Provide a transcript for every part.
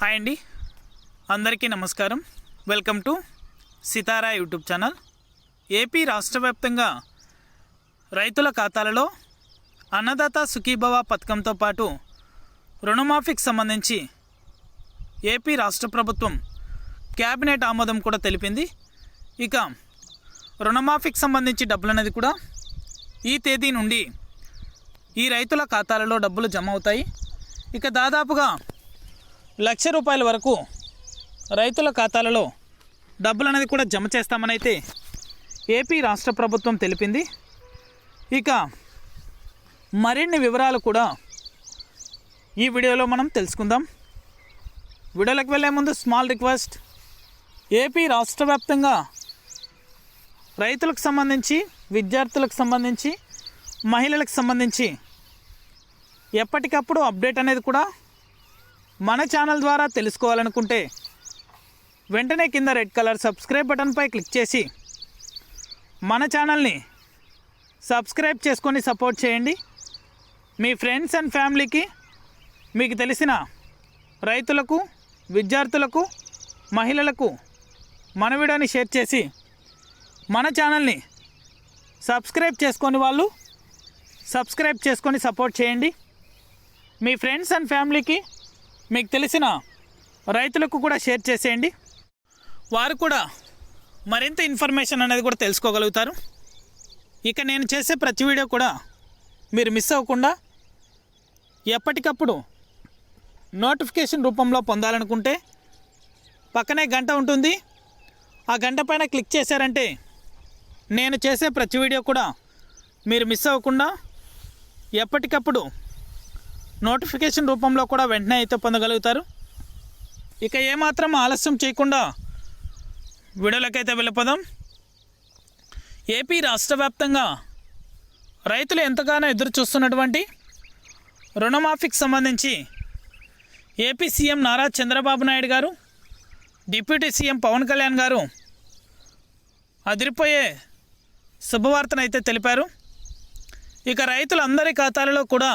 Hi అండి. అందరికీ నమస్కారం. Welcome to Sitara YouTube channel. AP రాష్ట్ర వ్యాప్తంగా రైతుల ఖాతాలలో అన్నదాత సుఖీభవ పథకంతో పాటు రుణమాఫీకి సంబంధించి ఏపీ రాష్ట్ర ప్రభుత్వం క్యాబినెట్ ఆమోదం కూడా తెలిపింది. ఇక రుణమాఫీకి సంబంధించి డబ్బులు అనేది కూడా ఈ తేదీ నుండి ఈ రైతుల ఖాతాలలో డబ్బులు జమ అవుతాయి. ఇక దాదాపుగా లక్ష రూపాయల వరకు రైతుల ఖాతాలలో డబ్బులు అనేది కూడా జమ చేస్తామని అయితే ఏపీ రాష్ట్ర ప్రభుత్వం తెలిపింది. ఇక మరిన్ని వివరాలు కూడా ఈ వీడియోలో మనం తెలుసుకుందాం. వీడియోలోకి వెళ్ళే ముందు స్మాల్ రిక్వెస్ట్ ఏపీ రాష్ట్ర వ్యాప్తంగా రైతులకు సంబంధించి విద్యార్థులకు సంబంధించి మహిళలకు సంబంధించి ఎప్పటికప్పుడు అప్డేట్ అనేది కూడా మన ఛానల్ ద్వారా తెలుసుకోవాలనుకుంటే వెంటనే కింద రెడ్ కలర్ సబ్స్క్రైబ్ బటన్పై క్లిక్ చేసి మన ఛానల్ని సబ్స్క్రైబ్ చేసుకొని సపోర్ట్ చేయండి. మీ ఫ్రెండ్స్ అండ్ ఫ్యామిలీకి మీకు తెలిసిన రైతులకు విద్యార్థులకు మహిళలకు మన వీడియోని షేర్ చేసి మన ఛానల్ని సబ్స్క్రైబ్ చేసుకొని వాళ్ళు సబ్స్క్రైబ్ చేసుకొని సపోర్ట్ చేయండి. మీ ఫ్రెండ్స్ అండ్ ఫ్యామిలీకి మీకు తెలిసిన రైతులకు కూడా షేర్ చేసేయండి. వారు కూడా మరింత ఇన్ఫర్మేషన్ అనేది కూడా తెలుసుకోగలుగుతారు. ఇక నేను చేసే ప్రతి వీడియో కూడా మీరు మిస్ అవ్వకుండా ఎప్పటికప్పుడు నోటిఫికేషన్ రూపంలో పొందాలనుకుంటే పక్కనే గంట ఉంటుంది. ఆ గంట పైన క్లిక్ చేశారంటే నేను చేసే ప్రతి వీడియో కూడా మీరు మిస్ అవ్వకుండా ఎప్పటికప్పుడు నోటిఫికేషన్ రూపంలో కూడా వెంటనే అయితే పొందగలుగుతారు. ఇక ఏమాత్రం ఆలస్యం చేయకుండా విడుదలకైతే వెళ్ళిపోదాం. ఏపీ రాష్ట్ర వ్యాప్తంగా రైతులు ఎంతగానో ఎదురు చూస్తున్నటువంటి రుణమాఫీకి సంబంధించి AP CM Nara Chandrababu Naidu garu deputy CM Pawan Kalyan గారు అదిరిపోయే శుభవార్తనైతే తెలిపారు. ఇక రైతులందరి ఖాతాలలో కూడా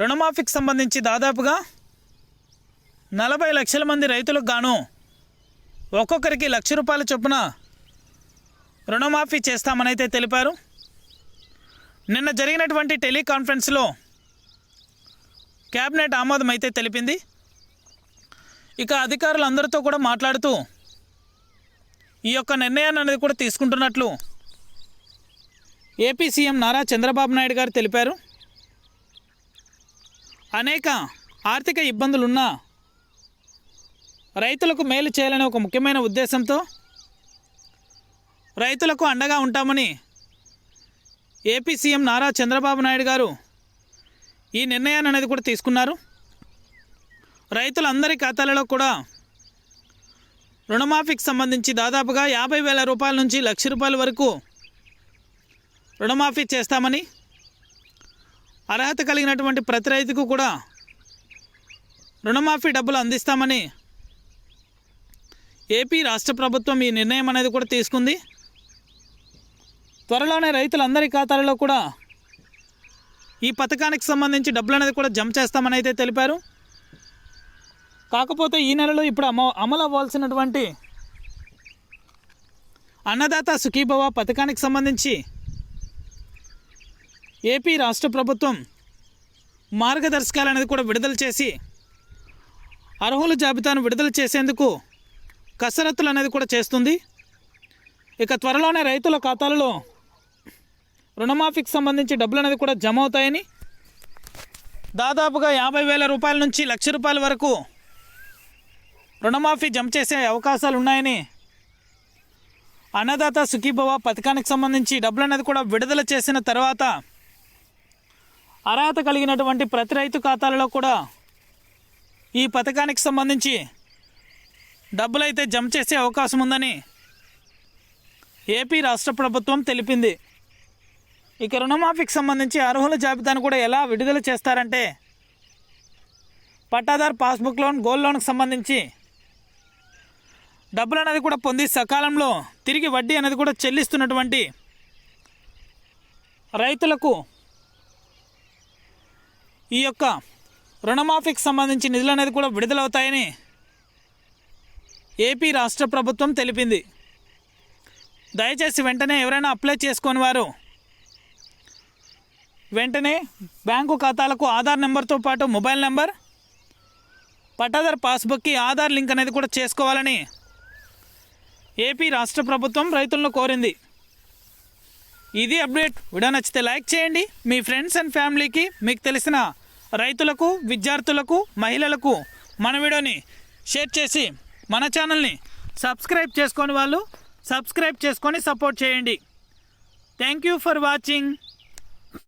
రుణమాఫీకి సంబంధించి దాదాపుగా నలభై లక్షల మంది రైతులకు గాను ఒక్కొక్కరికి లక్ష రూపాయల చొప్పున రుణమాఫీ చేస్తామని అయితే తెలిపారు. నిన్న జరిగినటువంటి టెలికాన్ఫరెన్స్లో క్యాబినెట్ ఆమోదం అయితే తెలిపింది. ఇక అధికారులందరితో కూడా మాట్లాడుతూ ఈ యొక్క నిర్ణయాన్ని అనేది కూడా తీసుకుంటున్నట్లు ఏపీ సీఎం నారా చంద్రబాబు నాయుడు గారు తెలిపారు. అనేక ఆర్థిక ఇబ్బందులున్నా రైతులకు మేలు చేయాలనే ఒక ముఖ్యమైన ఉద్దేశంతో రైతులకు అండగా ఉంటామని ఏపీ సీఎం నారా చంద్రబాబు నాయుడు గారు ఈ నిర్ణయాన్ని అనేది కూడా తీసుకున్నారు. రైతులందరి ఖాతాలలో కూడా రుణమాఫీకి సంబంధించి దాదాపుగా యాభై వేల రూపాయల నుంచి లక్ష రూపాయల వరకు రుణమాఫీ చేస్తామని అర్హత కలిగినటువంటి ప్రతి రైతుకు కూడా రుణమాఫీ డబ్బులు అందిస్తామని ఏపీ రాష్ట్ర ప్రభుత్వం ఈ నిర్ణయం అనేది కూడా తీసుకుంది. త్వరలోనే రైతులందరి ఖాతాలలో కూడా ఈ పథకానికి సంబంధించి డబ్బులు అనేది కూడా జమ చేస్తామని అయితే తెలిపారు. కాకపోతే ఈ నెలలో ఇప్పుడు అమ అమలు అవ్వాల్సినటువంటి అన్నదాత సుఖీభవ పథకానికి సంబంధించి ఏపీ రాష్ట్ర ప్రభుత్వం మార్గదర్శకాలు అనేది కూడా విడుదల చేసి అర్హుల జాబితాను విడుదల చేసేందుకు కసరత్తులు అనేది కూడా చేస్తుంది. ఇక త్వరలోనే రైతుల ఖాతాలలో రుణమాఫీకి సంబంధించి డబ్బులు అనేది కూడా జమ అవుతాయని దాదాపుగా యాభై వేల రూపాయల నుంచి లక్ష రూపాయల వరకు రుణమాఫీ జమ చేసే అవకాశాలు ఉన్నాయని అన్నదాత సుఖీభవ పథకానికి సంబంధించి డబ్బులు అనేది కూడా విడుదల చేసిన తర్వాత అర్హత కలిగినటువంటి ప్రతి రైతు ఖాతాలలో కూడా ఈ పథకానికి సంబంధించి డబ్బులైతే జమ చేసే అవకాశం ఉందని ఏపీ రాష్ట్ర ప్రభుత్వం తెలిపింది. ఇక రుణమాఫీకి సంబంధించి అర్హుల జాబితాను కూడా ఎలా విడుదల చేస్తారంటే పట్టాదారు పాస్బుక్ లోన్ గోల్డ్ లోన్కి సంబంధించి డబ్బులు అనేది కూడా పొంది సకాలంలో తిరిగి వడ్డీ అనేది కూడా చెల్లిస్తున్నటువంటి రైతులకు ఈ యొక్క రుణమాఫీకి సంబంధించి నిధులు అనేది కూడా విడుదలవుతాయని ఏపీ రాష్ట్ర ప్రభుత్వం తెలిపింది. దయచేసి వెంటనే ఎవరైనా అప్లై చేసుకొని వారు వెంటనే బ్యాంకు ఖాతాలకు ఆధార్ నెంబర్తో పాటు మొబైల్ నెంబర్ పట్టాదార్ పాస్బుక్కి ఆధార్ లింక్ అనేది కూడా చేసుకోవాలని ఏపీ రాష్ట్ర ప్రభుత్వం రైతులను కోరింది. ఇది అప్డేట్. వీడియో నచ్చితే లైక్ చేయండి. మీ ఫ్రెండ్స్ అండ్ ఫ్యామిలీకి మీకు తెలిసిన రైతులకు విద్యార్థులకు మహిళలకు మన వీడియోని షేర్ చేసి మన ఛానల్ని సబ్స్క్రైబ్ చేసుకొని వాళ్ళు సబ్స్క్రైబ్ చేసుకొని సపోర్ట్ చేయండి. Thank you for watching.